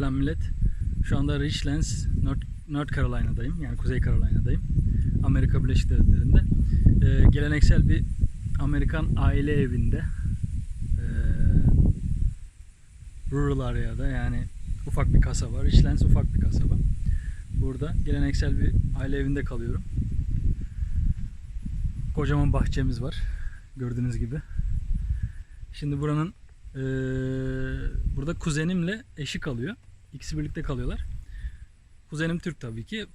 millet. Şu anda Richlands, North, North Carolina'dayım. Yani Kuzey Carolina'dayım. Amerika Birleşik Devletleri'nde. Ee, geleneksel bir Amerikan aile evinde. Ee, rural area'da yani ufak bir kasaba. Richlands ufak bir kasaba. Burada geleneksel bir aile evinde kalıyorum. Kocaman bahçemiz var. Gördüğünüz gibi. Şimdi buranın eee, burada kuzenimle eşi kalıyor. İkisi birlikte kalıyorlar. Kuzenim Türk tabii ki.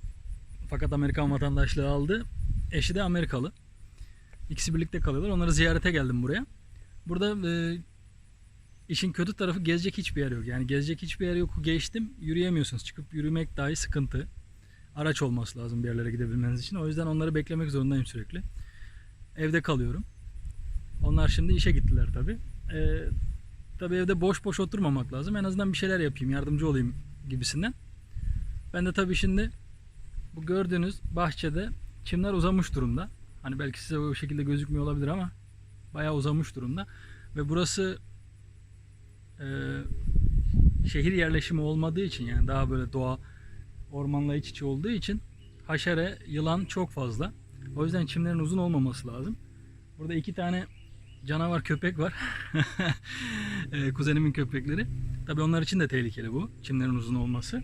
Fakat Amerikan vatandaşlığı aldı. Eşi de Amerikalı. İkisi birlikte kalıyorlar. Onları ziyarete geldim buraya. Burada eee, işin kötü tarafı gezecek hiçbir yer yok. Yani gezecek hiçbir yer yok. Geçtim yürüyemiyorsunuz. Çıkıp yürümek dahi sıkıntı. Araç olması lazım bir yerlere gidebilmeniz için. O yüzden onları beklemek zorundayım sürekli. Evde kalıyorum. Onlar şimdi işe gittiler tabi. Ee, tabi evde boş boş oturmamak lazım. En azından bir şeyler yapayım, yardımcı olayım gibisinden. Ben de tabi şimdi bu gördüğünüz bahçede çimler uzamış durumda. Hani belki size o şekilde gözükmüyor olabilir ama bayağı uzamış durumda. Ve burası e, şehir yerleşimi olmadığı için yani daha böyle doğa ormanla iç içe olduğu için haşere, yılan çok fazla. O yüzden çimlerin uzun olmaması lazım. Burada iki tane canavar köpek var. Ee, Kuzenimin köpekleri. Tabii onlar için de tehlikeli bu. Çimlerin uzun olması.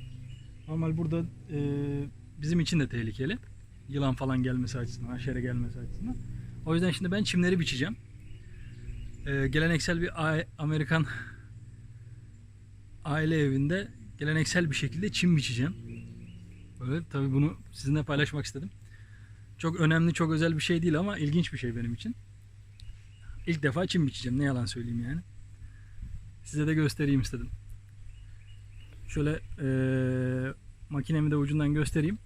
Normal burada e, bizim için de tehlikeli. Yılan falan gelmesi açısından, haşere gelmesi açısından. O yüzden şimdi ben çimleri biçeceğim. Ee, geleneksel bir Amerikan aile evinde geleneksel bir şekilde çim biçeceğim. Böyle tabii bunu sizinle paylaşmak istedim. Çok önemli, çok özel bir şey değil ama ilginç bir şey benim için. İlk defa çim biçeceğim. Ne yalan söyleyeyim yani. Size de göstereyim istedim. Şöyle eee makinemi de ucundan göstereyim.